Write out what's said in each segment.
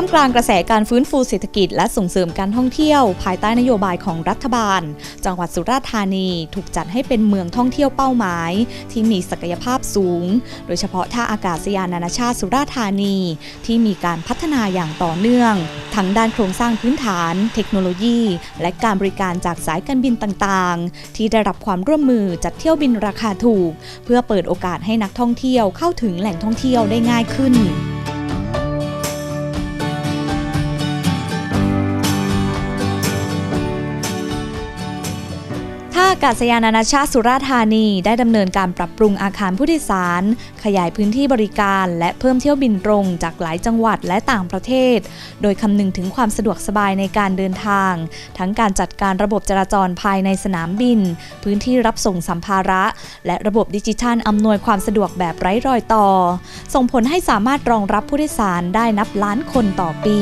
ามกลางกระแสการฟื้นฟูเศรษฐกิจและส่งเสริมการท่องเที่ยว ภายใต้นโยบายของรัฐบาล จังหวัดสุราษฎร์ธานีถูกจัดให้เป็นเมืองท่องเที่ยวเป้าหมาย ที่มีศักยภาพสูง โดยเฉพาะท่าอากาศยานนานาชาติสุราษฎร์ธานี ที่มีการพัฒนาอย่างต่อเนื่อง ทั้งด้านโครงสร้างพื้นฐาน เทคโนโลยี และการบริการจากสายการบินต่างๆ ที่ได้รับความร่วมมือจัดเที่ยวบินราคาถูก เพื่อเปิดโอกาสให้นักท่องเที่ยวเข้าถึงแหล่งท่องเที่ยวได้ง่ายขึ้น ท่าอากาศยานนานาชาติสุราษฎร์ธานีได้ดำเนินการปรับปรุงอาคารผู้โดยสาร ขยายพื้นที่บริการ และเพิ่มเที่ยวบินตรงจากหลายจังหวัดและต่างประเทศ โดยคำนึงถึงความสะดวกสบายในการเดินทาง ทั้งการจัดการระบบจราจรภายในสนามบิน พื้นที่รับส่งสัมภาระ และระบบดิจิทัลอำนวยความสะดวกแบบไร้รอยต่อ ส่งผลให้สามารถรองรับผู้โดยสารได้นับล้านคนต่อปี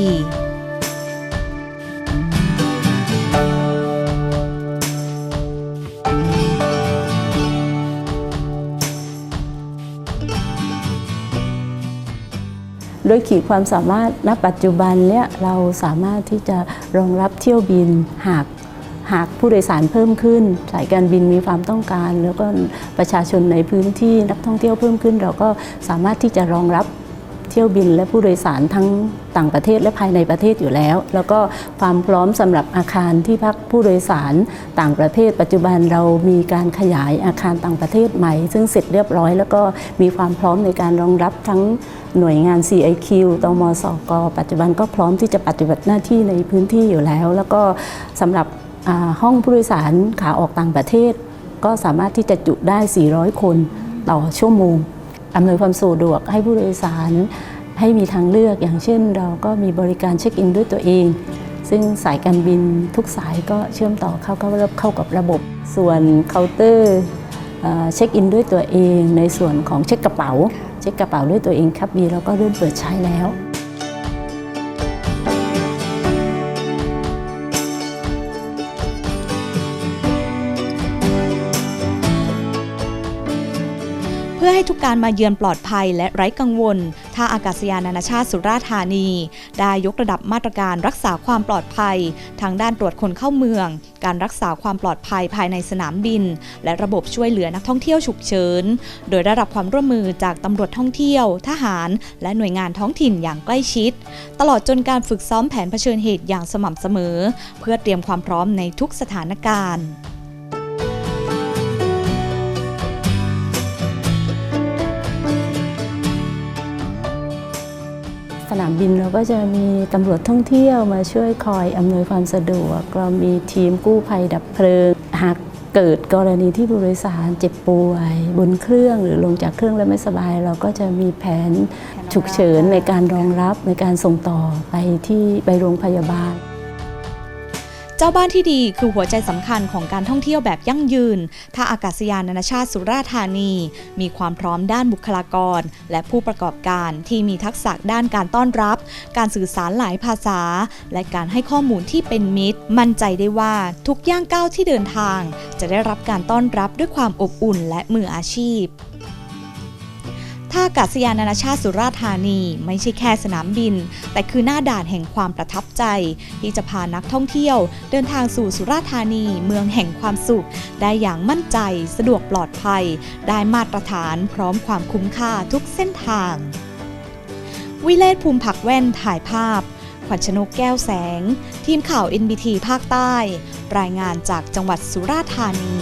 โดยขีดความสามารถณปัจจุบันเนี่ยเราสามารถที่จะรองรับเที่ยวบินหากหากผู้โดยสารเพิ่มขึ้น สายการบินมีความต้องการ แล้วก็ประชาชนในพื้นที่นักท่องเที่ยวเพิ่มขึ้น เราก็สามารถที่จะรองรับ เที่ยวบินและผู้โดยสารทั้งต่างประเทศและภายในประเทศอยู่แล้ว แล้วก็ความพร้อมสำหรับอาคารที่พักผู้โดยสารต่างประเทศ ปัจจุบันเรามีการขยายอาคารต่างประเทศใหม่ ซึ่งเสร็จเรียบร้อย แล้วก็มีความพร้อมในการรองรับทั้งหน่วยงาน CIQ ตมสก ปัจจุบันก็พร้อมที่จะปฏิบัติหน้าที่ในพื้นที่อยู่แล้ว แล้วก็สำหรับห้องผู้โดยสารขาออกต่างประเทศ ก็สามารถที่จะจุได้ 400 คนต่อชั่วโมง อำนวยความสะดวกให้ผู้โดยสารให้มีทางเลือกอย่างเช่น เราก็มีบริการเช็คอินด้วยตัวเอง ซึ่งสายการบินทุกสายก็เชื่อมต่อเข้าเข้าเข้ากับระบบ ส่วนเคาน์เตอร์เอ่อเช็คอินด้วยตัวเอง ในส่วนของเช็คกระเป๋า เช็คกระเป๋าด้วยตัวเองครับบีเราก็เริ่มเปิดใช้แล้ว เพื่อให้ทุกการมาเยือนปลอดภัยและไร้กังวลท่าอากาศยานนานาชาติสุราษฎร์ธานี ได้ยกระดับมาตรการรักษาความปลอดภัย ทางด้านตรวจคนเข้าเมือง การรักษาความปลอดภัยภายในสนามบิน และระบบช่วยเหลือนักท่องเที่ยวฉุกเฉิน โดยได้รับความร่วมมือจากตำรวจท่องเที่ยว ทหาร และหน่วยงานท้องถิ่นอย่างใกล้ชิด ตลอดจนการฝึกซ้อมแผนเผชิญเหตุอย่างสม่ำเสมอ เพื่อเตรียมความพร้อมในทุกสถานการณ์ สนามบินเราก็จะมีตำรวจท่องเที่ยวมาช่วยคอยอำนวยความสะดวกเรามีทีมกู้ภัยดับเพลิง หากเกิดกรณีที่ผู้โดยสารเจ็บป่วยบนเครื่องหรือลงจากเครื่องแล้วไม่สบาย เราก็จะมีแผนฉุกเฉินในการรองรับในการส่งต่อไปที่ไปโรงพยาบาล เจ้าบ้านที่ดีคือหัวใจสำคัญของการท่องเที่ยวแบบยั่งยืนท่าอากาศยานนานาชาติสุราษฎร์ธานี มีความพร้อมด้านบุคลากร และผู้ประกอบการที่มีทักษะด้านการต้อนรับ การสื่อสารหลายภาษา และการให้ข้อมูลที่เป็นมิตร มั่นใจได้ว่าทุกย่างก้าวที่เดินทาง จะได้รับการต้อนรับด้วยความอบอุ่นและมืออาชีพ ท่าอากาศยานนานาชาติสุราษฎร์ธานี ไม่ใช่แค่สนามบิน แต่คือหน้าด่านแห่งความประทับใจ ที่จะพานักท่องเที่ยว เดินทางสู่สุราษฎร์ธานี เมืองแห่งความสุข ได้อย่างมั่นใจ สะดวกปลอดภัย ได้มาตรฐานพร้อมความคุ้มค่าทุกเส้นทาง วิเลศภูมิผักแว่นถ่ายภาพ ขวัญชนกแก้วแสง ทีมข่าว NBT ภาคใต้ รายงานจากจังหวัดสุราษฎร์ธานี